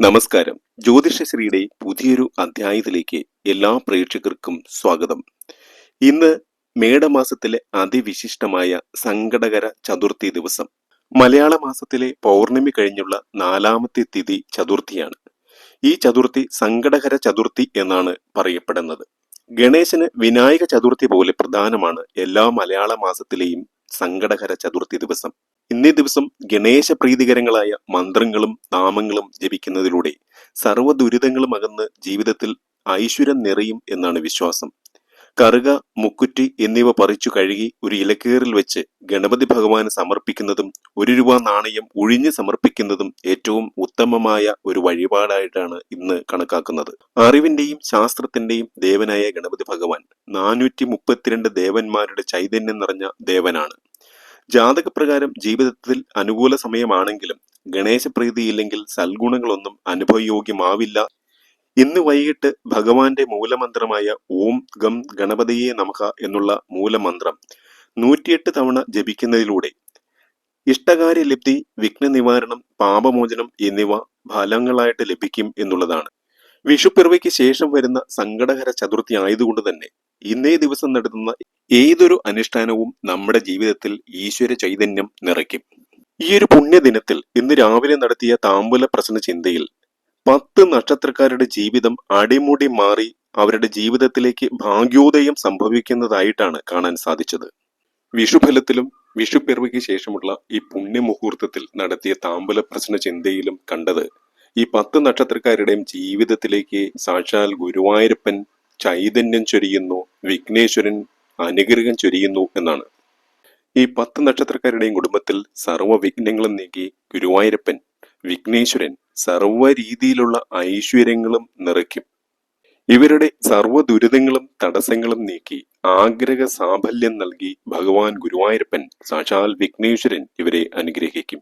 നമസ്കാരം. ജ്യോതിഷശ്രീയുടെ പുതിയൊരു അധ്യായത്തിലേക്ക് എല്ലാ പ്രേക്ഷകർക്കും സ്വാഗതം. ഇന്ന് മേടമാസത്തിലെ അതിവിശിഷ്ടമായ സങ്കടകര ചതുർത്ഥി ദിവസം. മലയാള മാസത്തിലെ പൗർണമി കഴിഞ്ഞുള്ള നാലാമത്തെ തിഥി ചതുർത്ഥിയാണ്. ഈ ചതുർത്ഥി സങ്കടകര ചതുർത്ഥി എന്നാണ് പറയപ്പെടുന്നത്. ഗണേശന് വിനായക ചതുർത്ഥി പോലെ പ്രധാനമാണ് എല്ലാ മലയാള മാസത്തിലെയും സങ്കടകര ചതുർത്ഥി ദിവസം. ഇന്നേ ദിവസം ഗണേശ പ്രീതികരങ്ങളായ മന്ത്രങ്ങളും നാമങ്ങളും ജപിക്കുന്നതിലൂടെ സർവ ദുരിതങ്ങളും അകന്ന് ജീവിതത്തിൽ ഐശ്വര്യം നിറയും എന്നാണ് വിശ്വാസം. കറുക മുക്കുറ്റി എന്നിവ പറിച്ചു കഴുകി ഒരു ഇലക്കേറിൽ വെച്ച് ഗണപതി ഭഗവാന് സമർപ്പിക്കുന്നതും ഒരു രൂപ നാണയം ഒഴിഞ്ഞ് സമർപ്പിക്കുന്നതും ഏറ്റവും ഉത്തമമായ ഒരു വഴിപാടായിട്ടാണ് ഇന്ന് കണക്കാക്കുന്നത്. അറിവിന്റെയും ശാസ്ത്രത്തിന്റെയും ദേവനായ ഗണപതി ഭഗവാൻ നാനൂറ്റി മുപ്പത്തിരണ്ട് ദേവന്മാരുടെ ചൈതന്യം നിറഞ്ഞ ദേവനാണ്. ജാതകപ്രകാരം ജീവിതത്തിൽ അനുകൂല സമയമാണെങ്കിലും ഗണേശപ്രീതിയില്ലെങ്കിൽ സൽഗുണങ്ങളൊന്നും അനുഭവയോഗ്യമാവില്ല. ഇന്ന് വൈകിട്ട് ഭഗവാന്റെ മൂലമന്ത്രമായ ഓം ഗം ഗണപതിയെ നമുക്ക എന്നുള്ള മൂലമന്ത്രം നൂറ്റിയെട്ട് തവണ ജപിക്കുന്നതിലൂടെ ഇഷ്ടകാര്യ ലബ്ധി വിഘ്ന നിവാരണം പാപമോചനം എന്നിവ ഫലങ്ങളായിട്ട് ലഭിക്കും എന്നുള്ളതാണ്. വിഷുപ്പിറവിക്ക് ശേഷം വരുന്ന സങ്കടകര ചതുർത്ഥി ആയതുകൊണ്ട് തന്നെ ഇന്നേ ദിവസം നടത്തുന്ന ഏതൊരു അനുഷ്ഠാനവും നമ്മുടെ ജീവിതത്തിൽ ഈശ്വര ചൈതന്യം നിറയ്ക്കും. ഈ ഒരു പുണ്യദിനത്തിൽ ഇന്ന് രാവിലെ നടത്തിയ താമ്പൂല പ്രശ്ന ചിന്തയിൽ പത്ത് നക്ഷത്രക്കാരുടെ ജീവിതം അടിമുടി മാറി അവരുടെ ജീവിതത്തിലേക്ക് ഭാഗ്യോദയം സംഭവിക്കുന്നതായിട്ടാണ് കാണാൻ സാധിച്ചത്. വിഷുഫലത്തിലും വിഷുപ്പിറവിക്ക് ശേഷമുള്ള ഈ പുണ്യമുഹൂർത്തത്തിൽ നടത്തിയ താമ്പൂല പ്രശ്ന ചിന്തയിലും കണ്ടത് ഈ പത്ത് നക്ഷത്രക്കാരുടെയും ജീവിതത്തിലേക്ക് സാക്ഷാൽ ഗുരുവായൂരപ്പൻ ചൈതന്യം ചൊരിയുന്നു വിഘ്നേശ്വരൻ അനുഗ്രഹം ചൊരിയുന്നു എന്നാണ്. ഈ പത്ത് നക്ഷത്രക്കാരുടെയും കുടുംബത്തിൽ സർവ വിഘ്നങ്ങളും നീക്കി ഗുരുവായൂരപ്പൻ വിഘ്നേശ്വരൻ സർവ രീതിയിലുള്ള ഐശ്വര്യങ്ങളും നിറയ്ക്കും. ഇവരുടെ സർവ ദുരിതങ്ങളും തടസ്സങ്ങളും നീക്കി ആഗ്രഹ സാഫല്യം നൽകി ഭഗവാൻ ഗുരുവായൂരപ്പൻ സാക്ഷാൽ വിഘ്നേശ്വരൻ ഇവരെ അനുഗ്രഹിക്കും.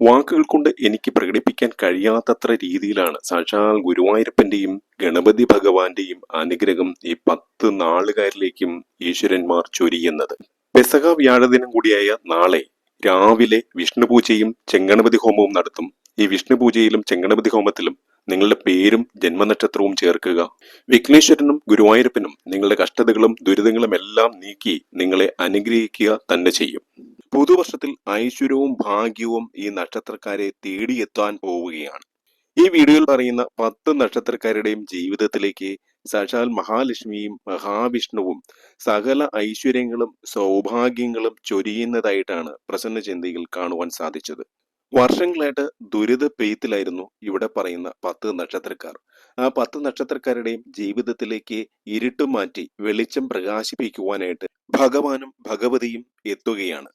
വാക്കുകൾ കൊണ്ട് എനിക്ക് പ്രകടിപ്പിക്കാൻ കഴിയാത്തത്ര രീതിയിലാണ്. സാക്ഷാൽ ഗുരുവായൂരപ്പന്റെയും ഗണപതി ഭഗവാന്റെയും അനുഗ്രഹം ഈ പത്ത് നാളുകാരിലേക്കും ഈശ്വരന്മാർ ചൊരിയുന്നത്. പെസക വ്യാഴദിനം കൂടിയായ നാളെ രാവിലെ വിഷ്ണുപൂജയും ചെങ്കണപതി ഹോമവും നടത്തും. ഈ വിഷ്ണുപൂജയിലും ചെങ്കണപതി ഹോമത്തിലും നിങ്ങളുടെ പേരും ജന്മനക്ഷത്രവും ചേർക്കുക. വിഘ്നേശ്വരനും ഗുരുവായൂരപ്പനും നിങ്ങളുടെ കഷ്ടതകളും ദുരിതങ്ങളും എല്ലാം നീക്കി നിങ്ങളെ അനുഗ്രഹിക്കുക തന്നെ ചെയ്യും. പുതുവർഷത്തിൽ ഐശ്വര്യവും ഭാഗ്യവും ഈ നക്ഷത്രക്കാരെ തേടിയെത്താൻ പോവുകയാണ്. ഈ വീഡിയോയിൽ പറയുന്ന പത്ത് നക്ഷത്രക്കാരുടെയും ജീവിതത്തിലേക്ക് സാക്ഷാൽ മഹാലക്ഷ്മിയും മഹാവിഷ്ണുവും സകല ഐശ്വര്യങ്ങളും സൗഭാഗ്യങ്ങളും ചൊരിയുന്നതായിട്ടാണ് പ്രസന്ന ചിന്തയിൽ കാണുവാൻ സാധിച്ചത്. വർഷങ്ങളായിട്ട് ദുരിത പെയ്ത്തിലായിരുന്നു ഇവിടെ പറയുന്ന പത്ത് നക്ഷത്രക്കാർ. ആ പത്ത് നക്ഷത്രക്കാരുടെയും ജീവിതത്തിലേക്ക് ഇരുട്ട് മാറ്റി വെളിച്ചം പ്രകാശിപ്പിക്കുവാനായിട്ട് ഭഗവാനും ഭഗവതിയും എത്തുകയാണ്.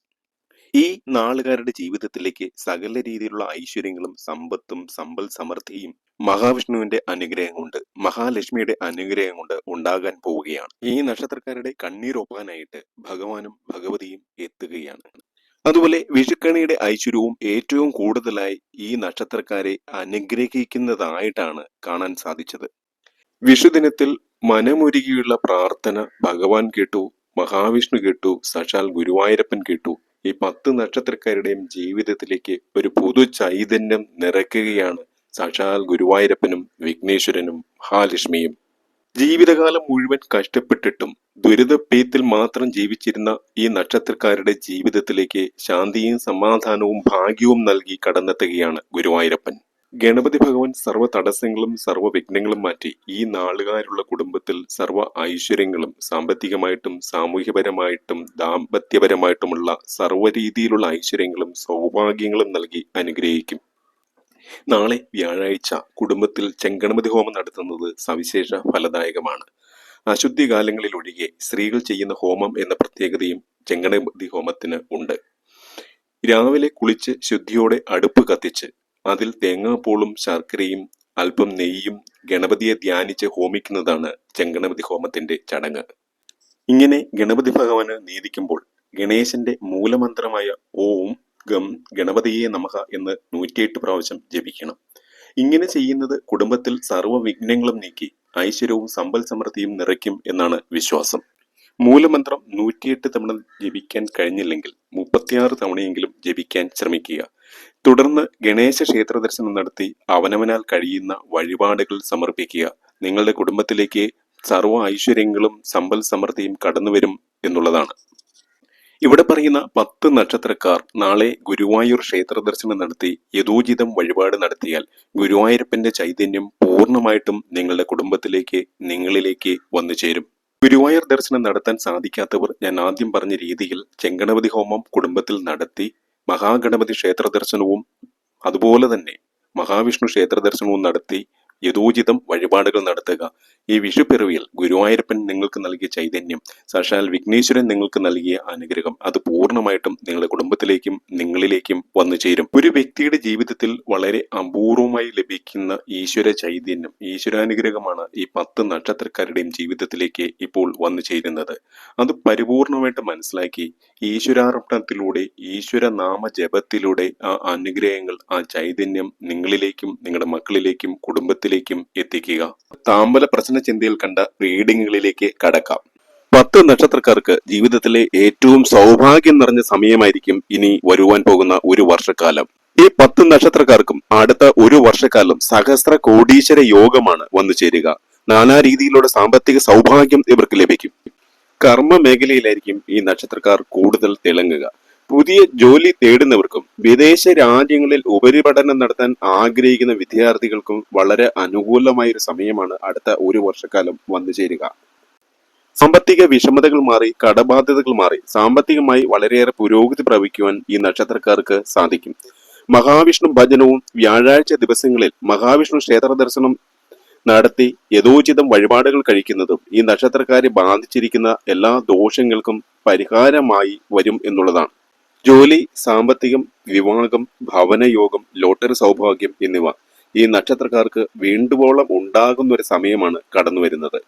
ഈ നാളുകാരുടെ ജീവിതത്തിലേക്ക് സകല രീതിയിലുള്ള ഐശ്വര്യങ്ങളും സമ്പത്തും സമ്പൽ സമൃദ്ധിയും മഹാവിഷ്ണുവിന്റെ അനുഗ്രഹം കൊണ്ട് മഹാലക്ഷ്മിയുടെ അനുഗ്രഹം കൊണ്ട് ഉണ്ടാകാൻ പോവുകയാണ്. ഈ നക്ഷത്രക്കാരുടെ കണ്ണീരൊപ്പാനായിട്ട് ഭഗവാനും ഭഗവതിയും എത്തുകയാണ്. അതുപോലെ വിഷുക്കണിയുടെ ഐശ്വര്യവും ഏറ്റവും കൂടുതലായി ഈ നക്ഷത്രക്കാരെ അനുഗ്രഹിക്കുന്നതായിട്ടാണ് കാണാൻ സാധിച്ചത്. വിഷുദിനത്തിൽ മനമൊരുകിയുള്ള പ്രാർത്ഥന ഭഗവാൻ കേട്ടു മഹാവിഷ്ണു കേട്ടു സശാൽ ഗുരുവായൂരപ്പൻ കേട്ടു ഈ പത്ത് നക്ഷത്രക്കാരുടെയും ജീവിതത്തിലേക്ക് ഒരു പുതു ചൈതന്യം നിറയ്ക്കുകയാണ് സാക്ഷാൽ ഗുരുവായൂരപ്പനും വിഘ്നേശ്വരനും മഹാലക്ഷ്മിയും. ജീവിതകാലം മുഴുവൻ കഷ്ടപ്പെട്ടിട്ടും ദുരിതപ്പേത്തിൽ മാത്രം ജീവിച്ചിരുന്ന ഈ നക്ഷത്രക്കാരുടെ ജീവിതത്തിലേക്ക് ശാന്തിയും സമാധാനവും ഭാഗ്യവും നൽകി കടന്നെത്തുകയാണ് ഗുരുവായൂരപ്പൻ. ഗണപതി ഭഗവാൻ സർവ തടസ്സങ്ങളും സർവ വിഘ്നങ്ങളും മാറ്റി ഈ നാളുകാരുള്ള കുടുംബത്തിൽ സർവ ഐശ്വര്യങ്ങളും സാമ്പത്തികമായിട്ടും സാമൂഹ്യപരമായിട്ടും ദാമ്പത്യപരമായിട്ടുമുള്ള സർവ രീതിയിലുള്ള ഐശ്വര്യങ്ങളും സൗഭാഗ്യങ്ങളും നൽകി അനുഗ്രഹിക്കും. നാളെ വ്യാഴാഴ്ച കുടുംബത്തിൽ ചെങ്കണപതി ഹോമം നടത്തുന്നത് സവിശേഷ ഫലദായകമാണ്. അശുദ്ധി കാലങ്ങളിൽ ഒഴികെ സ്ത്രീകൾ ചെയ്യുന്ന ഹോമം എന്ന പ്രത്യേകതയും ചെങ്കണപതി ഹോമത്തിന് ഉണ്ട്. രാവിലെ കുളിച്ച് ശുദ്ധിയോടെ അടുപ്പ് കത്തിച്ച് അതിൽ തേങ്ങാപ്പൂളും ശർക്കരയും അല്പം നെയ്യും ഗണപതിയെ ധ്യാനിച്ച് ഹോമിക്കുന്നതാണ് ചെങ്കണപതി ഹോമത്തിന്റെ ചടങ്ങ്. ഇങ്ങനെ ഗണപതി ഭഗവാന് നീതിക്കുമ്പോൾ ഗണേശന്റെ മൂലമന്ത്രമായ ഓം ഗം ഗണപതിയെ നമഹ എന്ന് നൂറ്റിയെട്ട് പ്രാവശ്യം ജപിക്കണം. ഇങ്ങനെ ചെയ്യുന്നത് കുടുംബത്തിൽ സർവ വിഘ്നങ്ങളും നീക്കി ഐശ്വര്യവും സമ്പൽ സമൃദ്ധിയും നിറയ്ക്കും എന്നാണ് വിശ്വാസം. മൂലമന്ത്രം നൂറ്റിയെട്ട് തവണ ജപിക്കാൻ കഴിഞ്ഞില്ലെങ്കിൽ മുപ്പത്തിയാറ് തവണയെങ്കിലും ജപിക്കാൻ ശ്രമിക്കുക. തുടർന്ന് ഗണേശ ക്ഷേത്ര ദർശനം നടത്തി അവനവനാൽ കഴിയുന്ന വഴിപാടുകൾ സമർപ്പിക്കുക. നിങ്ങളുടെ കുടുംബത്തിലേക്ക് സർവ ഐശ്വര്യങ്ങളും സമ്പൽ സമൃദ്ധിയും കടന്നുവരും എന്നുള്ളതാണ്. ഇവിടെ പറയുന്ന പത്ത് നക്ഷത്രക്കാർ നാളെ ഗുരുവായൂർ ക്ഷേത്ര ദർശനം നടത്തി യഥോചിതം വഴിപാട് നടത്തിയാൽ ഗുരുവായൂരപ്പന്റെ ചൈതന്യം പൂർണമായിട്ടും നിങ്ങളുടെ കുടുംബത്തിലേക്ക് നിങ്ങളിലേക്ക് വന്നു ചേരും. ഗുരുവായൂർ ദർശനം നടത്താൻ സാധിക്കാത്തവർ ഞാൻ ആദ്യം പറഞ്ഞ രീതിയിൽ ചെങ്കണപതി ഹോമം കുടുംബത്തിൽ നടത്തി മഹാഗണപതി ക്ഷേത്ര ദർശനവും അതുപോലെ തന്നെ മഹാവിഷ്ണു ക്ഷേത്ര ദർശനവും നടത്തി യഥോചിതം വഴിപാടുകൾ നടത്തുക. ഈ വിഷുപ്പിറവിയിൽ ഗുരുവായൂരപ്പൻ നിങ്ങൾക്ക് നൽകിയ ചൈതന്യം സാക്ഷാൽ വിഘ്നേശ്വരൻ നിങ്ങൾക്ക് നൽകിയ അനുഗ്രഹം അത് പൂർണമായിട്ടും നിങ്ങളുടെ കുടുംബത്തിലേക്കും നിങ്ങളിലേക്കും വന്നു ചേരും. ഒരു വ്യക്തിയുടെ ജീവിതത്തിൽ വളരെ അപൂർവമായി ലഭിക്കുന്ന ഈശ്വര ചൈതന്യം ഈശ്വരാനുഗ്രഹമാണ് ഈ പത്ത് നക്ഷത്രക്കാരുടെയും ജീവിതത്തിലേക്ക് ഇപ്പോൾ വന്നു ചേരുന്നത്. അത് പരിപൂർണമായിട്ട് മനസ്സിലാക്കി ഈശ്വരാർപ്പണത്തിലൂടെ ഈശ്വര നാമ ജപത്തിലൂടെ ആ അനുഗ്രഹങ്ങൾ ആ ചൈതന്യം നിങ്ങളിലേക്കും നിങ്ങളുടെ മക്കളിലേക്കും കുടുംബത്തിലേക്കും എത്തിക്കുക. താമ്പല പ്രശ്ന ചിന്തയിൽ കണ്ട റീഡിങ്ങുകളിലേക്ക് കടക്കാം. പത്ത് നക്ഷത്രക്കാർക്ക് ജീവിതത്തിലെ ഏറ്റവും സൗഭാഗ്യം നിറഞ്ഞ സമയമായിരിക്കും ഇനി വരുവാൻ പോകുന്ന ഒരു വർഷക്കാലം. ഈ പത്ത് നക്ഷത്രക്കാർക്കും അടുത്ത ഒരു വർഷക്കാലം സഹസ്ര കോടീശ്വര യോഗമാണ് വന്നു ചേരുക. നാനാ രീതിയിലുള്ള സാമ്പത്തിക സൗഭാഗ്യം ഇവർക്ക് ലഭിക്കും. കർമ്മ മേഖലയിലായിരിക്കും ഈ നക്ഷത്രക്കാർ കൂടുതൽ തിളങ്ങുക. പുതിയ ജോലി തേടുന്നവർക്കും വിദേശ രാജ്യങ്ങളിൽ ഉപരിപഠനം നടത്താൻ ആഗ്രഹിക്കുന്ന വിദ്യാർത്ഥികൾക്കും വളരെ അനുകൂലമായ ഒരു സമയമാണ് അടുത്ത ഒരു വർഷക്കാലം വന്നു ചേരുക. സാമ്പത്തിക വിഷമതകൾ മാറി കടബാധ്യതകൾ മാറി സാമ്പത്തികമായി വളരെയേറെ പുരോഗതി പ്രാപിക്കുവാൻ ഈ നക്ഷത്രക്കാർക്ക് സാധിക്കും. മഹാവിഷ്ണു ഭജനവും വ്യാഴാഴ്ച ദിവസങ്ങളിൽ മഹാവിഷ്ണു ക്ഷേത്ര ദർശനം നടത്തി യഥോചിതം വഴിപാടുകൾ കഴിക്കുന്നതും ഈ നക്ഷത്രക്കാരെ ബാധിച്ചിരിക്കുന്ന എല്ലാ ദോഷങ്ങൾക്കും പരിഹാരമായി വരും എന്നുള്ളതാണ്. ജോലി സാമ്പത്തികം വിവാഹം ഭവനയോഗം ലോട്ടറി സൗഭാഗ്യം എന്നിവ ഈ നക്ഷത്രക്കാർക്ക് വീണ്ടുവോളം ഉണ്ടാകുന്ന ഒരു സമയമാണ് കടന്നു വരുന്നത്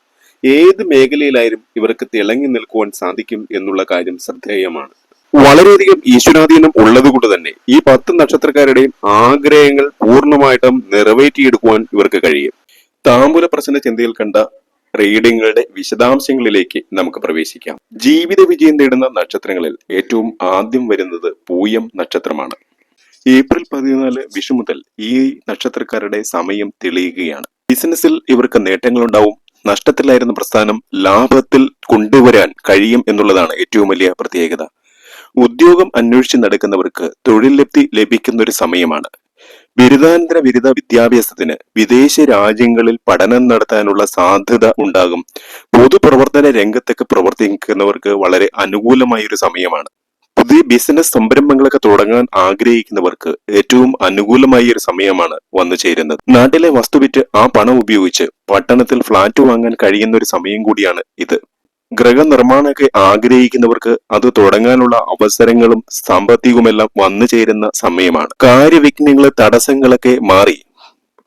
ഏത് മേഖലയിലായാലും ഇവർക്ക് തിളങ്ങി നിൽക്കുവാൻ സാധിക്കും എന്നുള്ള കാര്യം ശ്രദ്ധേയമാണ്. വളരെയധികം ഈശ്വരാധീനം ഉള്ളതുകൊണ്ട് തന്നെ ഈ പത്ത് നക്ഷത്രക്കാരുടെയും ആഗ്രഹങ്ങൾ പൂർണമായിട്ടും നിറവേറ്റിയെടുക്കുവാൻ ഇവർക്ക് കഴിയും. താമ്പൂല പ്രശ്ന ചിന്തയിൽ കണ്ട റീഡിങ്ങുകളുടെ വിശദാംശങ്ങളിലേക്ക് നമുക്ക് പ്രവേശിക്കാം. ജീവിത വിജയം തേടുന്ന നക്ഷത്രങ്ങളിൽ ഏറ്റവും ആദ്യം വരുന്നത് പൂയം നക്ഷത്രമാണ്. ഏപ്രിൽ പതിനാല് വിഷു മുതൽ ഈ നക്ഷത്രക്കാരുടെ സമയം തെളിയുകയാണ്. ബിസിനസ്സിൽ ഇവർക്ക് നേട്ടങ്ങളുണ്ടാവും. നഷ്ടത്തിലായിരുന്ന പ്രസ്ഥാനം ലാഭത്തിൽ കൊണ്ടുവരാൻ കഴിയും എന്നുള്ളതാണ് ഏറ്റവും വലിയ പ്രത്യേകത. ഉദ്യോഗം അന്വേഷിച്ച് നടക്കുന്നവർക്ക് തൊഴിൽ ലബ്ധി ലഭിക്കുന്ന ഒരു സമയമാണ്. ബിരുദാനന്തര ബിരുദ വിദ്യാഭ്യാസത്തിന് വിദേശ രാജ്യങ്ങളിൽ പഠനം നടത്താനുള്ള സാധ്യത ഉണ്ടാകും. പൊതുപ്രവർത്തന രംഗത്തൊക്കെ പ്രവർത്തിക്കുന്നവർക്ക് വളരെ അനുകൂലമായ ഒരു സമയമാണ്. പുതിയ ബിസിനസ് സംരംഭങ്ങളൊക്കെ തുടങ്ങാൻ ആഗ്രഹിക്കുന്നവർക്ക് ഏറ്റവും അനുകൂലമായ ഒരു സമയമാണ് വന്നു ചേരുന്നത്. നാട്ടിലെ വസ്തു വിറ്റ് ആ പണം ഉപയോഗിച്ച് പട്ടണത്തിൽ ഫ്ളാറ്റ് വാങ്ങാൻ കഴിയുന്ന ഒരു സമയം കൂടിയാണ് ഇത്. ഗൃഹനിർമ്മാണമൊക്കെ ആഗ്രഹിക്കുന്നവർക്ക് അത് തുടങ്ങാനുള്ള അവസരങ്ങളും സാമ്പത്തികവുമെല്ലാം വന്നു ചേരുന്ന സമയമാണ്. കാര്യവിഘ്നങ്ങൾ തടസ്സങ്ങളൊക്കെ മാറി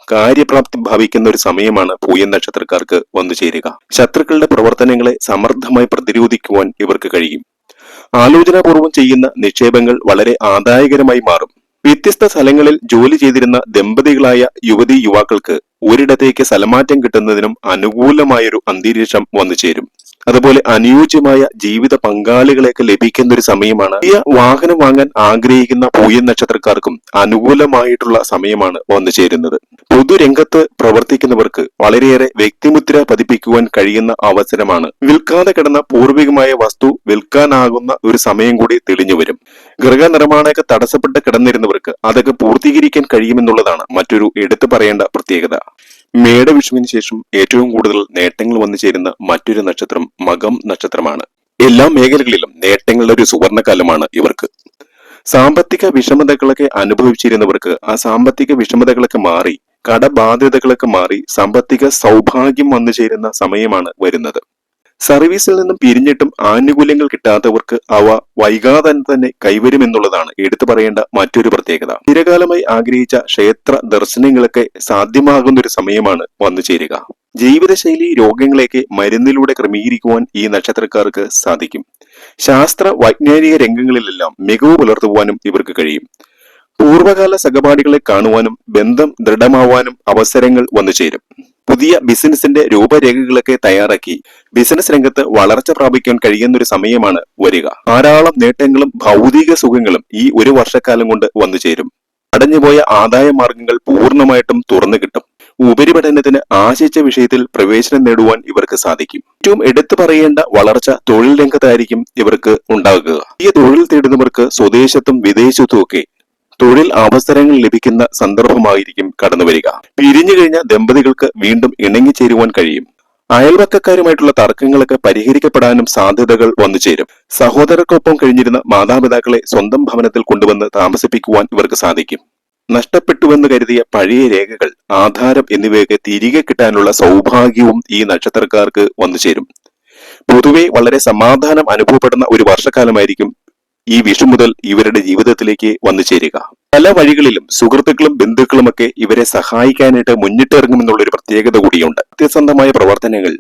കാര്യപ്രാപ്തി ഭവിക്കുന്ന ഒരു സമയമാണ് പൂയൻ നക്ഷത്രക്കാർക്ക് വന്നു ചേരുക. ശത്രുക്കളുടെ പ്രവർത്തനങ്ങളെ സമർത്ഥമായി പ്രതിരോധിക്കുവാൻ ഇവർക്ക് കഴിയും. ആലോചനാപൂർവം ചെയ്യുന്ന നിക്ഷേപങ്ങൾ വളരെ ആദായകരമായി മാറും. വ്യത്യസ്ത സ്ഥലങ്ങളിൽ ജോലി ചെയ്തിരുന്ന ദമ്പതികളായ യുവതി യുവാക്കൾക്ക് ഒരിടത്തേക്ക് സ്ഥലമാറ്റം കിട്ടുന്നതിനും അനുകൂലമായൊരു അന്തരീക്ഷം വന്നു ചേരും. അതുപോലെ അനുയോജ്യമായ ജീവിത പങ്കാളികളെയൊക്കെ ലഭിക്കുന്ന ഒരു സമയമാണ്. പുതിയ വാഹനം വാങ്ങാൻ ആഗ്രഹിക്കുന്ന പൂയൻ നക്ഷത്രക്കാർക്കും അനുകൂലമായിട്ടുള്ള സമയമാണ് വന്നു ചേരുന്നത്. പൊതുരംഗത്ത് പ്രവർത്തിക്കുന്നവർക്ക് വളരെയേറെ വ്യക്തിമുദ്ര പതിപ്പിക്കുവാൻ കഴിയുന്ന അവസരമാണ്. വിൽക്കാതെ കിടന്ന പൂർവികമായ വസ്തു വിൽക്കാനാകുന്ന ഒരു സമയം കൂടി തെളിഞ്ഞു വരും. ഗൃഹ നിർമ്മാണമൊക്കെ തടസ്സപ്പെട്ട് കിടന്നിരുന്നവർക്ക് അതൊക്കെ പൂർത്തീകരിക്കാൻ കഴിയുമെന്നുള്ളതാണ് മറ്റൊരു എടുത്തു പറയേണ്ട പ്രത്യേകത. മേടവിഷുവിന് ശേഷം ഏറ്റവും കൂടുതൽ നേട്ടങ്ങൾ വന്നു ചേരുന്ന മറ്റൊരു നക്ഷത്രം മകം നക്ഷത്രമാണ്. എല്ലാ മേഖലകളിലും നേട്ടങ്ങളുടെ ഒരു സുവർണകാലമാണ് ഇവർക്ക്. സാമ്പത്തിക വിഷമതകളൊക്കെ അനുഭവിച്ചിരുന്നവർക്ക് ആ സാമ്പത്തിക വിഷമതകളൊക്കെ മാറി കടബാധ്യതകളൊക്കെ മാറി സാമ്പത്തിക സൗഭാഗ്യം വന്നു ചേരുന്ന സമയമാണ് വരുന്നത്. സർവീസിൽ നിന്നും പിരിഞ്ഞിട്ടും ആനുകൂല്യങ്ങൾ കിട്ടാത്തവർക്ക് അവ വൈകാതെ തന്നെ കൈവരുമെന്നുള്ളതാണ് എടുത്തു പറയേണ്ട മറ്റൊരു പ്രത്യേകത. ചിരകാലമായി ആഗ്രഹിച്ച ക്ഷേത്ര ദർശനങ്ങളൊക്കെ സാധ്യമാകുന്ന ഒരു സമയമാണ് വന്നു ചേരുക. ജീവിതശൈലി രോഗങ്ങളെയൊക്കെ മരുന്നിലൂടെ ക്രമീകരിക്കുവാൻ ഈ നക്ഷത്രക്കാർക്ക് സാധിക്കും. ശാസ്ത്ര വൈജ്ഞാനിക രംഗങ്ങളിലെല്ലാം മികവ് പുലർത്തുവാനും ഇവർക്ക് കഴിയും. പൂർവകാല സഹപാഠികളെ കാണുവാനും ബന്ധം ദൃഢമാവാനും അവസരങ്ങൾ വന്നു ചേരും. പുതിയ ബിസിനസിന്റെ രൂപരേഖകളൊക്കെ തയ്യാറാക്കി ബിസിനസ് രംഗത്ത് വളർച്ച പ്രാപിക്കാൻ കഴിയുന്ന ഒരു സമയമാണ് വരിക. ധാരാളം നേട്ടങ്ങളും ഭൗതിക സുഖങ്ങളും ഈ ഒരു വർഷക്കാലം കൊണ്ട് വന്നു ചേരും. അടഞ്ഞുപോയ ആദായ മാർഗങ്ങൾ പൂർണമായിട്ടും തുറന്നു കിട്ടും. ഉപരിപഠനത്തിന് ആശിച്ച വിഷയത്തിൽ പ്രവേശനം നേടുവാൻ ഇവർക്ക് സാധിക്കും. ഏറ്റവും എടുത്തു പറയേണ്ട വളർച്ച തൊഴിൽ രംഗത്തായിരിക്കും ഇവർക്ക് ഉണ്ടാകുക. ഈ തൊഴിൽ തേടുന്നവർക്ക് സ്വദേശത്തും വിദേശത്തും ഒക്കെ തൊഴിൽ അവസരങ്ങൾ ലഭിക്കുന്ന സന്ദർഭമായിരിക്കും കടന്നുവരിക. പിരിഞ്ഞു കഴിഞ്ഞ ദമ്പതികൾക്ക് വീണ്ടും ഇണങ്ങി ചേരുവാൻ കഴിയും. അയൽവക്കക്കാരുമായിട്ടുള്ള തർക്കങ്ങളൊക്കെ പരിഹരിക്കപ്പെടാനും സാധ്യതകൾ വന്നു ചേരും. സഹോദരർക്കൊപ്പം കഴിഞ്ഞിരുന്ന മാതാപിതാക്കളെ സ്വന്തം ഭവനത്തിൽ കൊണ്ടുവന്ന് താമസിപ്പിക്കുവാൻ ഇവർക്ക് സാധിക്കും. നഷ്ടപ്പെട്ടുവെന്ന് കരുതിയ പഴയ രേഖകൾ ആധാരം എന്നിവയൊക്കെ തിരികെ കിട്ടാനുള്ള സൗഭാഗ്യവും ഈ നക്ഷത്രക്കാർക്ക് വന്നു ചേരും. പൊതുവെ വളരെ സമാധാനം അനുഭവപ്പെടുന്ന ഒരു വർഷക്കാലമായിരിക്കും ഈ വിഷു മുതൽ ഇവരുടെ ജീവിതത്തിലേക്ക് വന്നു ചേരുക. പല വഴികളിലും സുഹൃത്തുക്കളും ബന്ധുക്കളുമൊക്കെ ഇവരെ സഹായിക്കാനായിട്ട് മുന്നിട്ടിറങ്ങുമെന്നുള്ള ഒരു പ്രത്യേകത കൂടിയുണ്ട്. സത്യസന്ധമായ പ്രവർത്തനങ്ങൾ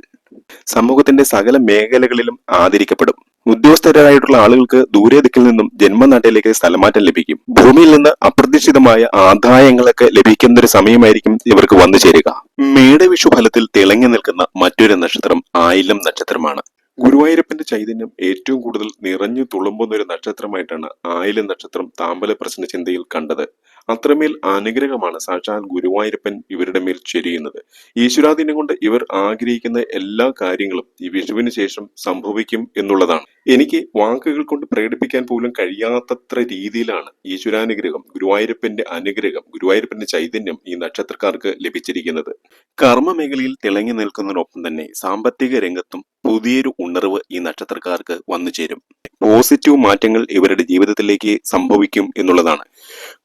സമൂഹത്തിന്റെ സകല മേഖലകളിലും ആദരിക്കപ്പെടും. ഉദ്യോഗസ്ഥരായിട്ടുള്ള ആളുകൾക്ക് ദൂരെ ദിക്കിൽ നിന്നും ജന്മനാട്ടിലേക്ക് സ്ഥലമാറ്റം ലഭിക്കും. ഭൂമിയിൽ നിന്ന് അപ്രതീക്ഷിതമായ ആദായങ്ങളൊക്കെ ലഭിക്കുന്ന ഒരു സമയമായിരിക്കും ഇവർക്ക് വന്നു ചേരുക. മേടവിഷു ഫലത്തിൽ തിളങ്ങി നിൽക്കുന്ന മറ്റൊരു നക്ഷത്രം ആയില്യം നക്ഷത്രമാണ്. ഗുരുവായൂരപ്പന്റെ ചൈതന്യം ഏറ്റവും കൂടുതൽ നിറഞ്ഞു തുളുമ്പുന്ന ഒരു നക്ഷത്രമായിട്ടാണ് ആയിലം നക്ഷത്രം താമ്പല പ്രശ്ന ചിന്തയിൽ കണ്ടത്. അത്രമേൽ അനുഗ്രഹമാണ് സാക്ഷാൽ ഗുരുവായൂരപ്പൻ ഇവരുടെ മേൽ ചെരിയുന്നത്. ഈശ്വരാധീനം കൊണ്ട് ഇവർ ആഗ്രഹിക്കുന്ന എല്ലാ കാര്യങ്ങളും ഈ വിഷുവിന് ശേഷം സംഭവിക്കും എന്നുള്ളതാണ്. എനിക്ക് വാക്കുകൾ കൊണ്ട് പ്രകടിപ്പിക്കാൻ പോലും കഴിയാത്തത്ര രീതിയിലാണ് ഈശ്വരാനുഗ്രഹം ഗുരുവായൂരപ്പന്റെ അനുഗ്രഹം ഗുരുവായൂരപ്പന്റെ ചൈതന്യം ഈ നക്ഷത്രക്കാർക്ക് ലഭിച്ചിരിക്കുന്നത്. കർമ്മ മേഖലയിൽ തിളങ്ങി നിൽക്കുന്നതിനൊപ്പം തന്നെ സാമ്പത്തിക രംഗത്തും പുതിയൊരു ഉണർവ് ഈ നക്ഷത്രക്കാർക്ക് വന്നു ചേരും പോസിറ്റീവ് മാറ്റങ്ങൾ ഇവരുടെ ജീവിതത്തിലേക്ക് സംഭവിക്കും എന്നുള്ളതാണ്.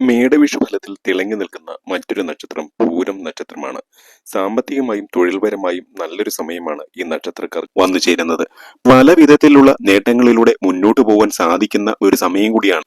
മേടവിഷു ഫലത്തിൽ തിളങ്ങി നിൽക്കുന്ന മറ്റൊരു നക്ഷത്രം പൂരം നക്ഷത്രമാണ്. സാമ്പത്തികമായും തൊഴിൽപരമായും നല്ലൊരു സമയമാണ് ഈ നക്ഷത്രക്കാർ വന്നു ചേരുന്നത്. പല വിധത്തിലുള്ള നേട്ടങ്ങളിലൂടെ മുന്നോട്ടു പോകാൻ സാധിക്കുന്ന ഒരു സമയം കൂടിയാണ്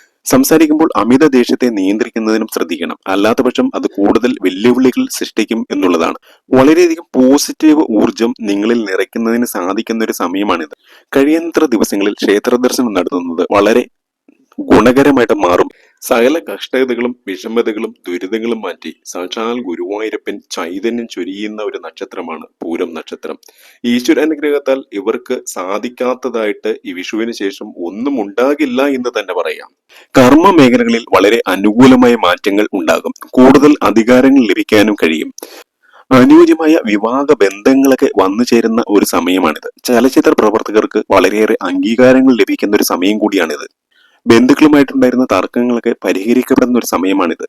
സംസാരിക്കുമ്പോൾ അമിത ദേഷ്യത്തെ നിയന്ത്രിക്കുന്നതിനും ശ്രദ്ധിക്കണം. അല്ലാത്ത പക്ഷം അത് കൂടുതൽ വെല്ലുവിളികൾ സൃഷ്ടിക്കും എന്നുള്ളതാണ്. വളരെയധികം പോസിറ്റീവ് ഊർജം നിങ്ങളിൽ നിറയ്ക്കുന്നതിന് സാധിക്കുന്ന ഒരു സമയമാണിത്. കഴിയുന്നത്ര ദിവസങ്ങളിൽ ക്ഷേത്ര ദർശനം നടത്തുന്നത് വളരെ ഗുണകരമായിട്ട് മാറും. സകല കഷ്ടതകളും വിഷമതകളും ദുരിതങ്ങളും മാറ്റി സാക്ഷാൽ ഗുരുവായൂരപ്പൻ ചൈതന്യം ചൊരിയുന്ന ഒരു നക്ഷത്രമാണ് പൂരം നക്ഷത്രം. ഈശ്വരാനുഗ്രഹത്താൽ ഇവർക്ക് സാധിക്കാത്തതായിട്ട് ഈ വിഷുവിന് ശേഷം ഒന്നും ഉണ്ടാകില്ല എന്ന് തന്നെ പറയാം. കർമ്മ മേഖലകളിൽ വളരെ അനുകൂലമായ മാറ്റങ്ങൾ ഉണ്ടാകും. കൂടുതൽ അധികാരങ്ങൾ ലഭിക്കാനും കഴിയും. അനുയോജ്യമായ വിവാഹ ബന്ധങ്ങളൊക്കെ വന്നു ചേരുന്ന ഒരു സമയമാണിത്. ചലച്ചിത്ര പ്രവർത്തകർക്ക് വളരെയേറെ അംഗീകാരങ്ങൾ ലഭിക്കുന്ന ഒരു സമയം കൂടിയാണിത്. ബന്ധുക്കളുമായിട്ടുണ്ടായിരുന്ന തർക്കങ്ങളൊക്കെ പരിഹരിക്കപ്പെടുന്ന ഒരു സമയമാണിത്.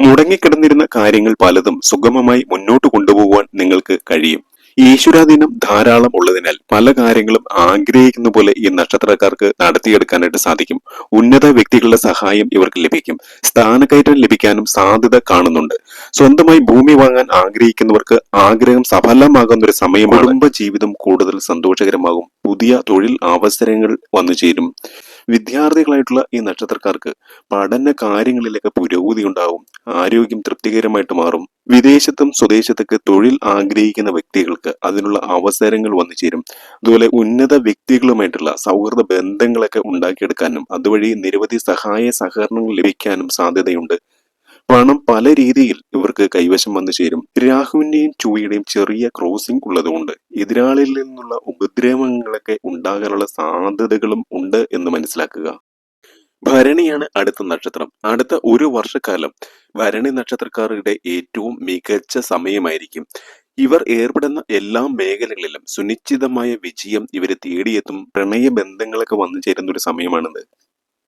മുടങ്ങിക്കിടന്നിരുന്ന കാര്യങ്ങൾ പലതും സുഗമമായി മുന്നോട്ട് കൊണ്ടുപോകുവാൻ നിങ്ങൾക്ക് കഴിയും. ഈശ്വരാധീനം ധാരാളം ഉള്ളതിനാൽ പല കാര്യങ്ങളും ആഗ്രഹിക്കുന്ന പോലെ ഈ നക്ഷത്രക്കാർക്ക് നടത്തിയെടുക്കാനായിട്ട് സാധിക്കും. ഉന്നത വ്യക്തികളുടെ സഹായം ഇവർക്ക് ലഭിക്കും. സ്ഥാനക്കയറ്റം ലഭിക്കാനും സാധ്യത കാണുന്നുണ്ട്. സ്വന്തമായി ഭൂമി വാങ്ങാൻ ആഗ്രഹിക്കുന്നവർക്ക് ആഗ്രഹം സഫലമാകുന്ന ഒരു സമയമാണ്. കുടുംബ ജീവിതം കൂടുതൽ സന്തോഷകരമാകും. പുതിയ തൊഴിൽ അവസരങ്ങൾ വന്നു ചേരും വിദ്യാർത്ഥികളായിട്ടുള്ള ഈ നക്ഷത്രക്കാർക്ക് പഠന കാര്യങ്ങളിലൊക്കെ പുരോഗതി ഉണ്ടാവും ആരോഗ്യം തൃപ്തികരമായിട്ട് മാറും. വിദേശത്തും സ്വദേശത്തൊക്കെ തൊഴിൽ ആഗ്രഹിക്കുന്ന വ്യക്തികൾക്ക് അതിനുള്ള അവസരങ്ങൾ വന്നു ചേരും. അതുപോലെ ഉന്നത വ്യക്തികളുമായിട്ടുള്ള സൗഹൃദ ബന്ധങ്ങളൊക്കെ ഉണ്ടാക്കിയെടുക്കാനും അതുവഴി നിരവധി സഹായ സഹകരണങ്ങൾ ലഭിക്കാനും സാധ്യതയുണ്ട്. പണം പല രീതിയിൽ ഇവർക്ക് കൈവശം വന്നു ചേരും. രാഹുവിന്റെയും ചുവയുടെയും ചെറിയ ക്രോസിംഗ് ഉള്ളതുകൊണ്ട് എതിരാളിയിൽ നിന്നുള്ള ഉപദ്രവങ്ങളൊക്കെ ഉണ്ടാകാനുള്ള സാധ്യതകളും ഉണ്ട് എന്ന് മനസ്സിലാക്കുക. ഭരണിയാണ് അടുത്ത നക്ഷത്രം. അടുത്ത ഒരു വർഷക്കാലം ഭരണി നക്ഷത്രക്കാരുടെ ഏറ്റവും മികച്ച സമയമായിരിക്കും. ഇവർ ഏർപ്പെടുന്ന എല്ലാ മേഖലകളിലും സുനിശ്ചിതമായ വിജയം ഇവരെ തേടിയെത്തും. പ്രണയ ബന്ധങ്ങളൊക്കെ വന്നു ചേരുന്ന ഒരു സമയമാണിത്.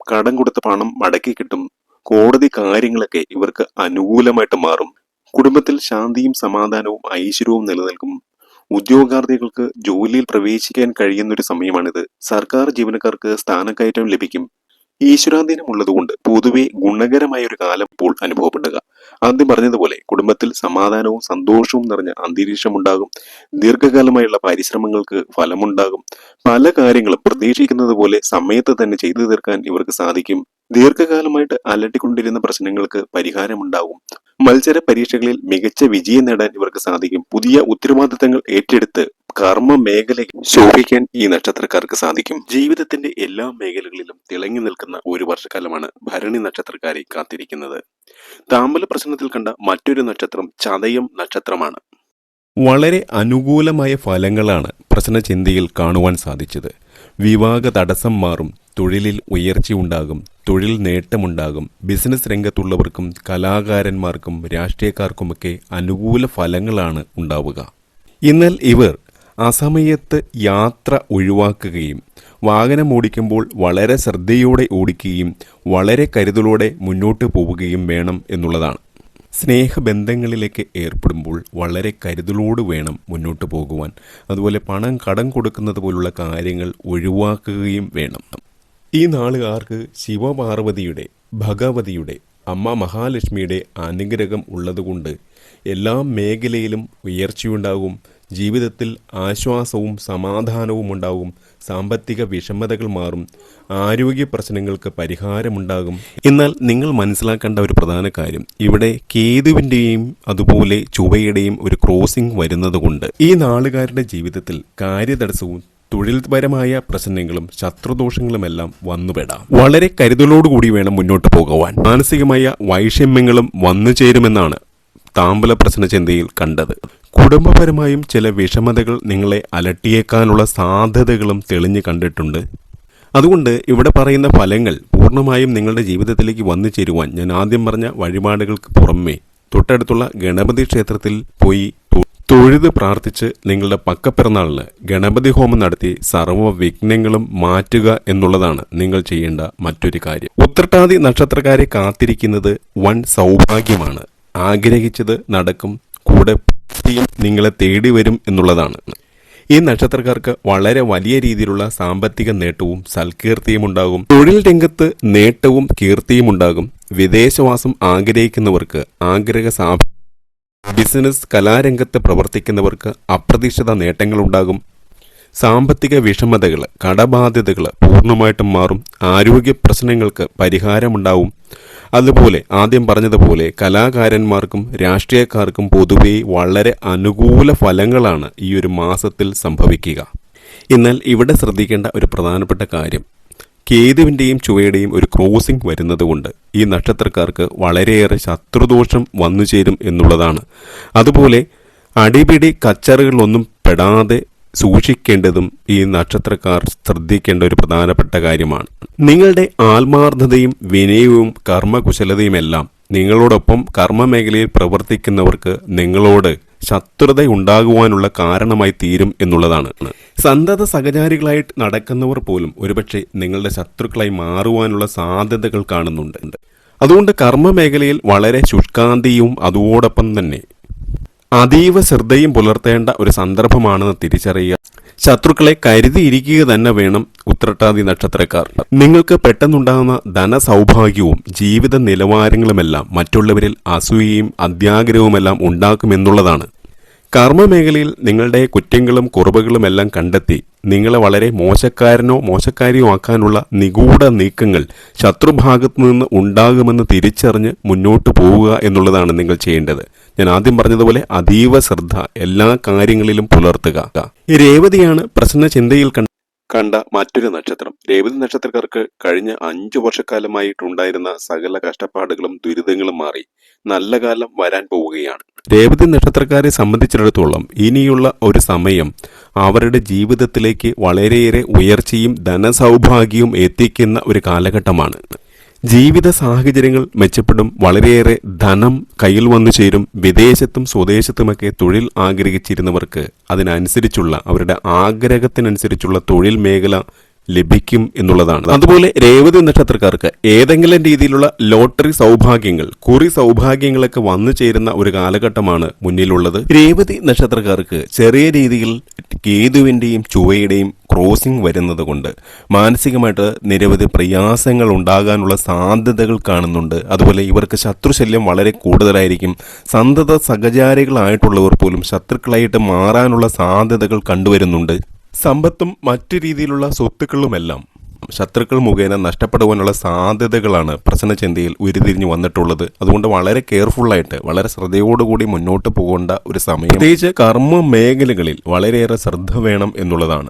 കടം കൊടുത്ത പണം മടക്കി കിട്ടും. കോടതി കാര്യങ്ങളൊക്കെ ഇവർക്ക് അനുകൂലമായിട്ട് മാറും. കുടുംബത്തിൽ ശാന്തിയും സമാധാനവും ഐശ്വര്യവും നിലനിൽക്കും. ഉദ്യോഗാർത്ഥികൾക്ക് ജോലിയിൽ പ്രവേശിക്കാൻ കഴിയുന്ന ഒരു സമയമാണിത്. സർക്കാർ ജീവനക്കാർക്ക് സ്ഥാനക്കയറ്റം ലഭിക്കും. ഈശ്വരാധീനം ഉള്ളതുകൊണ്ട് പൊതുവെ ഗുണകരമായ ഒരു കാലം ഇപ്പോൾ അനുഭവപ്പെടുക. ആദ്യം പറഞ്ഞതുപോലെ കുടുംബത്തിൽ സമാധാനവും സന്തോഷവും നിറഞ്ഞ അന്തരീക്ഷം ഉണ്ടാകും ദീർഘകാലമായുള്ള പരിശ്രമങ്ങൾക്ക് ഫലമുണ്ടാകും. പല കാര്യങ്ങളും പ്രതീക്ഷിക്കുന്നത് പോലെ സമയത്ത് തന്നെ ചെയ്തു തീർക്കാൻ ഇവർക്ക് സാധിക്കും. ദീർഘകാലമായിട്ട് അലട്ടിക്കൊണ്ടിരുന്ന പ്രശ്നങ്ങൾക്ക് പരിഹാരമുണ്ടാകും. മത്സര പരീക്ഷകളിൽ മികച്ച വിജയം നേടാൻ ഇവർക്ക് സാധിക്കും. പുതിയ ഉത്തരവാദിത്തങ്ങൾ ഏറ്റെടുത്ത് കർമ്മ മേഖലയിൽ ശോഭിക്കാൻ ഈ നക്ഷത്രക്കാർക്ക് സാധിക്കും. ജീവിതത്തിന്റെ എല്ലാ മേഖലകളിലും തിളങ്ങി നിൽക്കുന്ന ഒരു വർഷക്കാലമാണ് ഭരണി നക്ഷത്രക്കാരെ കാത്തിരിക്കുന്നത്. താമ്പല പ്രശ്നത്തിൽ കണ്ട മറ്റൊരു നക്ഷത്രം ചതയം നക്ഷത്രമാണ്. വളരെ അനുകൂലമായ ഫലങ്ങളാണ് പ്രശ്നചിന്തയിൽ കാണുവാൻ സാധിച്ചത്. വിവാഹ തടസ്സം മാറും തൊഴിലിൽ ഉയർച്ചയുണ്ടാകും തൊഴിൽ നേട്ടമുണ്ടാകും ബിസിനസ് രംഗത്തുള്ളവർക്കും കലാകാരന്മാർക്കും രാഷ്ട്രീയക്കാർക്കുമൊക്കെ അനുകൂല ഫലങ്ങളാണ് ഉണ്ടാവുക. എന്നാൽ ഇവർ അസമയത്ത് യാത്ര ഒഴിവാക്കുകയും വാഹനം ഓടിക്കുമ്പോൾ വളരെ ശ്രദ്ധയോടെ ഓടിക്കുകയും വളരെ കരുതലോടെ മുന്നോട്ട് പോവുകയും വേണം എന്നുള്ളതാണ്. സ്നേഹബന്ധങ്ങളിലേക്ക് ഏർപ്പെടുമ്പോൾ വളരെ കരുതലോട് വേണം മുന്നോട്ട് പോകുവാൻ. അതുപോലെ പണം കടം കൊടുക്കുന്നത് പോലുള്ള കാര്യങ്ങൾ ഒഴിവാക്കുകയും വേണം. ഈ നാളുകാർക്ക് ശിവപാർവതിയുടെ ഭഗവതിയുടെ അമ്മ മഹാലക്ഷ്മിയുടെ അനുഗ്രഹം ഉള്ളതുകൊണ്ട് എല്ലാ മേഖലയിലും ഉയർച്ചയുണ്ടാകും. ജീവിതത്തിൽ ആശ്വാസവും സമാധാനവും ഉണ്ടാകും. സാമ്പത്തിക വിഷമതകൾ മാറും ആരോഗ്യ പ്രശ്നങ്ങൾക്ക് പരിഹാരമുണ്ടാകും. എന്നാൽ നിങ്ങൾ മനസ്സിലാക്കേണ്ട ഒരു പ്രധാന കാര്യം ഇവിടെ കേതുവിന്റെയും അതുപോലെ ചുവയുടെയും ഒരു ക്രോസിംഗ് വരുന്നതുകൊണ്ട് ഈ നാളുകാരുടെ ജീവിതത്തിൽ കാര്യതടസ്സവും തൊഴിൽപരമായ പ്രശ്നങ്ങളും ശത്രുദോഷങ്ങളുമെല്ലാം വന്നുപെടാം വളരെ കരുതലോടുകൂടി വേണം മുന്നോട്ട് പോകുവാൻ. മാനസികമായ വൈഷമ്യങ്ങളും വന്നു ചേരുമെന്നാണ് താമ്പല പ്രശ്നചിന്തയിൽ കണ്ടത്. കുടുംബപരമായും ചില വിഷമതകൾ നിങ്ങളെ അലട്ടിയേക്കാനുള്ള സാധ്യതകളും തെളിഞ്ഞു കണ്ടിട്ടുണ്ട്. അതുകൊണ്ട് ഇവിടെ പറയുന്ന ഫലങ്ങൾ പൂർണമായും നിങ്ങളുടെ ജീവിതത്തിലേക്ക് വന്നു ചേരുവാൻ ഞാൻ ആദ്യം പറഞ്ഞ വഴിപാടുകൾക്ക് പുറമേ തൊട്ടടുത്തുള്ള ഗണപതി ക്ഷേത്രത്തിൽ പോയി തൊഴുത് പ്രാർത്ഥിച്ച് നിങ്ങളുടെ പക്കപ്പിറന്നാളിന് ഗണപതി ഹോമം നടത്തി സർവ വിഘ്നങ്ങളും മാറ്റുക എന്നുള്ളതാണ് നിങ്ങൾ ചെയ്യേണ്ട മറ്റൊരു കാര്യം. ഉത്രട്ടാതി നക്ഷത്രക്കാരെ കാത്തിരിക്കുന്നത് വൻ സൗഭാഗ്യമാണ്. ആഗ്രഹിച്ചത് നടക്കും. കൂടെ പ്രകൃതിയും നിങ്ങളെ തേടി വരും എന്നുള്ളതാണ്. ഈ നക്ഷത്രക്കാർക്ക് വളരെ വലിയ രീതിയിലുള്ള സാമ്പത്തിക നേട്ടവും സൽകീർത്തിയും ഉണ്ടാകും. തൊഴിൽ രംഗത്ത് നേട്ടവും കീർത്തിയും ഉണ്ടാകും. വിദേശവാസം ആഗ്രഹിക്കുന്നവർക്ക് ആഗ്രഹ ബിസിനസ് കലാരംഗത്ത് പ്രവർത്തിക്കുന്നവർക്ക് അപ്രതീക്ഷിത നേട്ടങ്ങൾ ഉണ്ടാകും. സാമ്പത്തിക വിഷമതകൾ കടബാധ്യതകൾ പൂർണമായിട്ടും മാറും. ആരോഗ്യ പ്രശ്നങ്ങൾക്ക് പരിഹാരമുണ്ടാവും. അതുപോലെ ആദ്യം പറഞ്ഞതുപോലെ കലാകാരന്മാർക്കും രാഷ്ട്രീയക്കാർക്കും പൊതുവേ വളരെ അനുകൂല ഫലങ്ങളാണ് ഈ ഒരു മാസത്തിൽ സംഭവിക്കുക. എന്നാൽ ഇവിടെ ശ്രദ്ധിക്കേണ്ട ഒരു പ്രധാനപ്പെട്ട കാര്യം. കേതുവിന്റെയും ചുവയുടെയും ഒരു ക്രോസിംഗ് വരുന്നതുകൊണ്ട് ഈ നക്ഷത്രക്കാർക്ക് വളരെയേറെ ശത്രുദോഷം വന്നു ചേരും എന്നുള്ളതാണ്. അതുപോലെ അടിപിടി കച്ചറുകളിലൊന്നും പെടാതെ സൂക്ഷിക്കേണ്ടതും ഈ നക്ഷത്രക്കാർ ശ്രദ്ധിക്കേണ്ട ഒരു പ്രധാനപ്പെട്ട കാര്യമാണ്. നിങ്ങളുടെ ആത്മാർത്ഥതയും വിനയവും കർമ്മകുശലതയുമെല്ലാം നിങ്ങളോടൊപ്പം കർമ്മമേഖലയിൽ പ്രവർത്തിക്കുന്നവർക്ക് നിങ്ങളോട് ശത്രുത ഉണ്ടാകുവാനുള്ള കാരണമായി തീരും എന്നുള്ളതാണ്. സന്തത സഹചാരികളായിട്ട് നടക്കുന്നവർ പോലും ഒരുപക്ഷെ നിങ്ങളുടെ ശത്രുക്കളായി മാറുവാനുള്ള സാധ്യതകൾ കാണുന്നുണ്ട്. അതുകൊണ്ട് കർമ്മമേഖലയിൽ വളരെ ശുഷ്കാന്തിയും അതോടൊപ്പം തന്നെ അതീവ ശ്രദ്ധയും പുലർത്തേണ്ട ഒരു സന്ദർഭമാണെന്ന് തിരിച്ചറിയുക. ശത്രുക്കളെ കരുതിയിരിക്കുക തന്നെ വേണം ഉത്രട്ടാതി നക്ഷത്രക്കാർ. നിങ്ങൾക്ക് പെട്ടെന്നുണ്ടാകുന്ന ധനസൗഭാഗ്യവും ജീവിത നിലവാരങ്ങളുമെല്ലാം മറ്റുള്ളവരിൽ അസൂയയും അത്യാഗ്രഹവുമെല്ലാം ഉണ്ടാക്കുമെന്നുള്ളതാണ്. കർമ്മമേഖലയിൽ നിങ്ങളുടെ കുറ്റങ്ങളും കുറവുകളും എല്ലാം കണ്ടെത്തി നിങ്ങളെ വളരെ മോശക്കാരനോ മോശക്കാരിയോ ആക്കാനുള്ള നിഗൂഢ നീക്കങ്ങൾ ശത്രുഭാഗത്തു നിന്ന് ഉണ്ടാകുമെന്ന് തിരിച്ചറിഞ്ഞ് മുന്നോട്ട് പോവുക എന്നുള്ളതാണ് നിങ്ങൾ ചെയ്യേണ്ടത്. ഞാൻ ആദ്യം പറഞ്ഞതുപോലെ അതീവ ശ്രദ്ധ എല്ലാ കാര്യങ്ങളിലും പുലർത്തുക. ഈ രേവതിയാണ് പ്രശ്ന ചിന്തയിൽ കണ്ട കണ്ട മറ്റൊരു നക്ഷത്രം. രേവതി നക്ഷത്രക്കാർക്ക് കഴിഞ്ഞ അഞ്ചു വർഷക്കാലമായിട്ടുണ്ടായിരുന്ന സകല കഷ്ടപ്പാടുകളും ദുരിതങ്ങളും മാറി. നല്ല കാലം വരാൻ പോവുകയാണ്. രേവതി നക്ഷത്രക്കാരെ സംബന്ധിച്ചിടത്തോളം ഇനിയുള്ള ഒരു സമയം അവരുടെ ജീവിതത്തിലേക്ക് വളരെയേറെ ഉയർച്ചയും ധനസൗഭാഗ്യവും എത്തിക്കുന്ന ഒരു കാലഘട്ടമാണ്. ജീവിത സാഹചര്യങ്ങൾ മെച്ചപ്പെടും. വളരെയേറെ ധനം കയ്യിൽ വന്നു ചേരും. വിദേശത്തും സ്വദേശത്തുമൊക്കെ തൊഴിൽ ആഗ്രഹിച്ചിരുന്നവർക്ക് അതിനനുസരിച്ചുള്ള അവരുടെ ആഗ്രഹത്തിനനുസരിച്ചുള്ള തൊഴിൽ മേഖല ലഭിക്കും എന്നുള്ളതാണ്. അതുപോലെ രേവതി നക്ഷത്രക്കാർക്ക് ഏതെങ്കിലും രീതിയിലുള്ള ലോട്ടറി സൗഭാഗ്യങ്ങൾ കുറി സൗഭാഗ്യങ്ങളൊക്കെ വന്നു ചേരുന്ന ഒരു കാലഘട്ടമാണ് മുന്നിലുള്ളത്. രേവതി നക്ഷത്രക്കാർക്ക് ചെറിയ രീതിയിൽ കേതുവിന്റെയും ചുവയുടെയും ക്രോസിംഗ് വരുന്നത് കൊണ്ട് മാനസികമായിട്ട് നിരവധി പ്രയാസങ്ങൾ ഉണ്ടാകാനുള്ള സാധ്യതകൾ കാണുന്നുണ്ട്. അതുപോലെ ഇവർക്ക് ശത്രുശല്യം വളരെ കൂടുതലായിരിക്കും. സന്തത സഹചാരികളായിട്ടുള്ളവർ പോലും ശത്രുക്കളായിട്ട് മാറാനുള്ള സാധ്യതകൾ കണ്ടുവരുന്നുണ്ട്. സമ്പത്തും മറ്റു രീതിയിലുള്ള സ്വത്തുക്കളുമെല്ലാം ശത്രുക്കൾ മുഖേന നഷ്ടപ്പെടുവാനുള്ള സാധ്യതകളാണ് പ്രശ്നചിന്തയിൽ ഉരുതിരിഞ്ഞു വന്നിട്ടുള്ളത്. അതുകൊണ്ട് വളരെ കെയർഫുള്ളായിട്ട് വളരെ ശ്രദ്ധയോടുകൂടി മുന്നോട്ട് പോകേണ്ട ഒരു സമയം. പ്രത്യേകിച്ച് കർമ്മ മേഖലകളിൽ വളരെയേറെ ശ്രദ്ധ വേണം എന്നുള്ളതാണ്.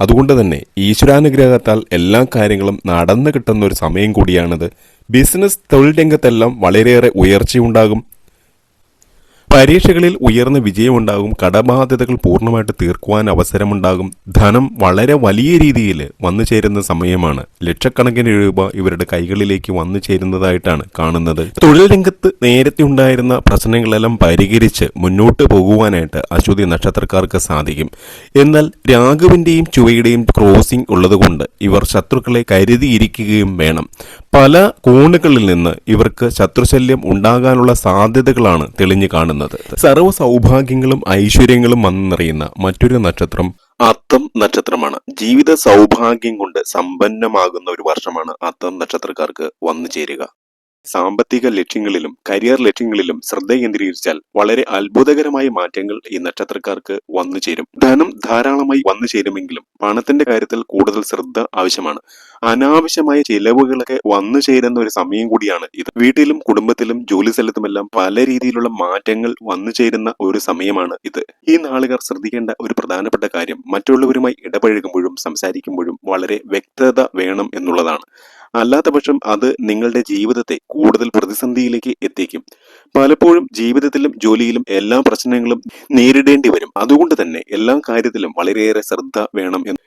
അതുകൊണ്ട് തന്നെ ഈശ്വരാനുഗ്രഹത്താൽ എല്ലാ കാര്യങ്ങളും നടന്നു കിട്ടുന്ന ഒരു സമയം കൂടിയാണിത്. ബിസിനസ് തൊഴിൽ രംഗത്തെല്ലാം വളരെയേറെ ഉയർച്ചയുണ്ടാകും. പരീക്ഷകളിൽ ഉയർന്ന വിജയമുണ്ടാകും കടബാധ്യതകൾ പൂർണമായിട്ട് തീർക്കുവാൻ അവസരമുണ്ടാകും. ധനം വളരെ വലിയ രീതിയിൽ വന്നു ചേരുന്ന സമയമാണ്. ലക്ഷക്കണക്കിന് രൂപ ഇവരുടെ കൈകളിലേക്ക് വന്നു ചേരുന്നതായിട്ടാണ് കാണുന്നത്. തൊഴിൽ രംഗത്ത് നേരത്തെ ഉണ്ടായിരുന്ന പ്രശ്നങ്ങളെല്ലാം പരിഹരിച്ച് മുന്നോട്ട് പോകുവാനായിട്ട് അശ്വതി നക്ഷത്രക്കാർക്ക് സാധിക്കും. എന്നാൽ രാഘുവിന്റെയും ചുവയുടെയും ക്രോസിംഗ് ഉള്ളതുകൊണ്ട് ഇവർ ശത്രുക്കളെ കരുതിയിരിക്കുകയും വേണം. പല കോണുകളിൽ നിന്ന് ഇവർക്ക് ശത്രുശല്യം ഉണ്ടാകാനുള്ള സാധ്യതകളാണ് തെളിഞ്ഞു കാണുന്നത്. സർവ സൗഭാഗ്യങ്ങളും ഐശ്വര്യങ്ങളും വന്നു നിറയുന്ന മറ്റൊരു നക്ഷത്രം അത്തം നക്ഷത്രമാണ്. ജീവിത സൗഭാഗ്യം കൊണ്ട് സമ്പന്നമാകുന്ന ഒരു വർഷമാണ് അത്തം നക്ഷത്രക്കാർക്ക് വന്നു ചേരുക. സാമ്പത്തിക ലക്ഷ്യങ്ങളിലും കരിയർ ലക്ഷ്യങ്ങളിലും ശ്രദ്ധ കേന്ദ്രീകരിച്ചാൽ വളരെ അത്ഭുതകരമായ മാറ്റങ്ങൾ ഈ നക്ഷത്രക്കാർക്ക് വന്നു ചേരും. ധനം ധാരാളമായി വന്നു ചേരുമെങ്കിലും പണത്തിന്റെ കാര്യത്തിൽ കൂടുതൽ ശ്രദ്ധ ആവശ്യമാണ്. അനാവശ്യമായ ചിലവുകളൊക്കെ വന്നു ചേരുന്ന ഒരു സമയം കൂടിയാണ് ഇത്. വീട്ടിലും കുടുംബത്തിലും ജോലി സ്ഥലത്തുമെല്ലാം പല രീതിയിലുള്ള മാറ്റങ്ങൾ വന്നു ചേരുന്ന ഒരു സമയമാണ് ഇത്. ഈ നാളുകാർ ശ്രദ്ധിക്കേണ്ട ഒരു പ്രധാനപ്പെട്ട കാര്യം മറ്റുള്ളവരുമായി ഇടപഴകുമ്പോഴും സംസാരിക്കുമ്പോഴും വളരെ വ്യക്തത വേണം എന്നുള്ളതാണ്. അല്ലാത്ത പക്ഷം അത് നിങ്ങളുടെ ജീവിതത്തെ കൂടുതൽ പ്രതിസന്ധിയിലേക്ക് എത്തിക്കും. പലപ്പോഴും ജീവിതത്തിലും ജോലിയിലും എല്ലാ പ്രശ്നങ്ങളും നേരിടേണ്ടി വരും. അതുകൊണ്ട് തന്നെ എല്ലാ കാര്യത്തിലും വളരെയേറെ ശ്രദ്ധ വേണം എന്ന്.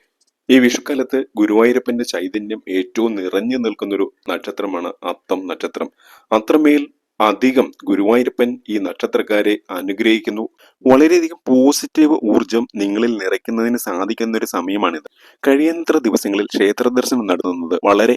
ഈ വിഷുക്കാലത്ത് ഗുരുവായൂരപ്പന്റെ ചൈതന്യം ഏറ്റവും നിറഞ്ഞു നിൽക്കുന്നൊരു നക്ഷത്രമാണ് അത്തം നക്ഷത്രം. അത്രമേൽ അധികം ഗുരുവായൂരപ്പൻ ഈ നക്ഷത്രക്കാരെ അനുഗ്രഹിക്കുന്നു. വളരെയധികം പോസിറ്റീവ് ഊർജം നിങ്ങളിൽ നിറയ്ക്കുന്നതിന് സാധിക്കുന്ന ഒരു സമയമാണിത്. കഴിയുന്നത്ര ദിവസങ്ങളിൽ ക്ഷേത്ര ദർശനം നടത്തുന്നത് വളരെ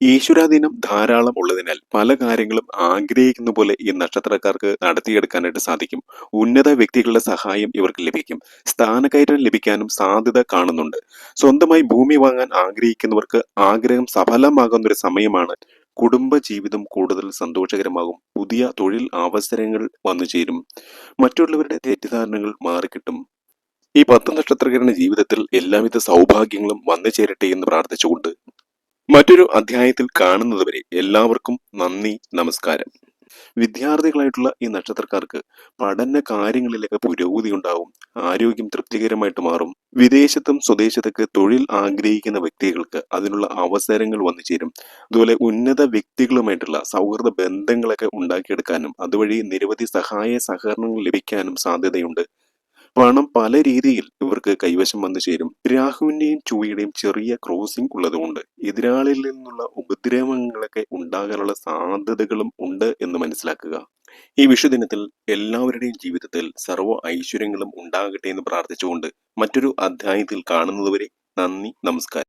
ഈശ്വരാധീനം ധാരാളം ഉള്ളതിനാൽ പല കാര്യങ്ങളും ആഗ്രഹിക്കുന്ന പോലെ ഈ നക്ഷത്രക്കാർക്ക് നടത്തിയെടുക്കാനായിട്ട് സാധിക്കും. ഉന്നത വ്യക്തികളുടെ സഹായം ഇവർക്ക് ലഭിക്കും. സ്ഥാനക്കയറ്റം ലഭിക്കാനും സാധ്യത കാണുന്നുണ്ട്. സ്വന്തമായി ഭൂമി വാങ്ങാൻ ആഗ്രഹിക്കുന്നവർക്ക് ആഗ്രഹം സഫലമാകുന്ന ഒരു സമയമാണ്. കുടുംബ ജീവിതം കൂടുതൽ സന്തോഷകരമാകും. പുതിയ തൊഴിൽ അവസരങ്ങൾ വന്നു ചേരും. മറ്റുള്ളവരുടെ തെറ്റിദ്ധാരണകൾ മാറിക്കിട്ടും. ഈ പത്ത് നക്ഷത്രക്കാരുടെ ജീവിതത്തിൽ എല്ലാവിധ സൗഭാഗ്യങ്ങളും വന്നു ചേരട്ടെ എന്ന് പ്രാർത്ഥിച്ചുകൊണ്ട് മറ്റൊരു അധ്യായത്തിൽ കാണുന്നതുവരെ എല്ലാവർക്കും നന്ദി നമസ്കാരം. വിദ്യാർത്ഥികളായിട്ടുള്ള ഈ നക്ഷത്രക്കാർക്ക് പഠന കാര്യങ്ങളിലൊക്കെ പുരോഗതി ഉണ്ടാവും ആരോഗ്യം തൃപ്തികരമായിട്ട് മാറും. വിദേശത്തും സ്വദേശത്തൊക്കെ തൊഴിൽ ആഗ്രഹിക്കുന്ന വ്യക്തികൾക്ക് അതിനുള്ള അവസരങ്ങൾ വന്നു ചേരും. അതുപോലെ ഉന്നത വ്യക്തികളുമായിട്ടുള്ള സൗഹൃദ ബന്ധങ്ങളൊക്കെ ഉണ്ടാക്കിയെടുക്കാനും അതുവഴി നിരവധി സഹായ സഹകരണങ്ങൾ ലഭിക്കാനും സാധ്യതയുണ്ട്. പണം പല രീതിയിൽ ഇവർക്ക് കൈവശം വന്നു ചേരും. രാഹുവിന്റെയും ചുവയുടെയും ചെറിയ ക്രോസിംഗ് ഉള്ളതുകൊണ്ട് എതിരാളിൽ നിന്നുള്ള ഉപദ്രവങ്ങളൊക്കെ ഉണ്ടാകാനുള്ള സാധ്യതകളും ഉണ്ട് എന്ന് മനസ്സിലാക്കുക. ഈ വിഷുദിനത്തിൽ എല്ലാവരുടെയും ജീവിതത്തിൽ സർവ ഐശ്വര്യങ്ങളും ഉണ്ടാകട്ടെ എന്ന് പ്രാർത്ഥിച്ചുകൊണ്ട് മറ്റൊരു അധ്യായത്തിൽ കാണുന്നതുവരെ നന്ദി നമസ്കാരം.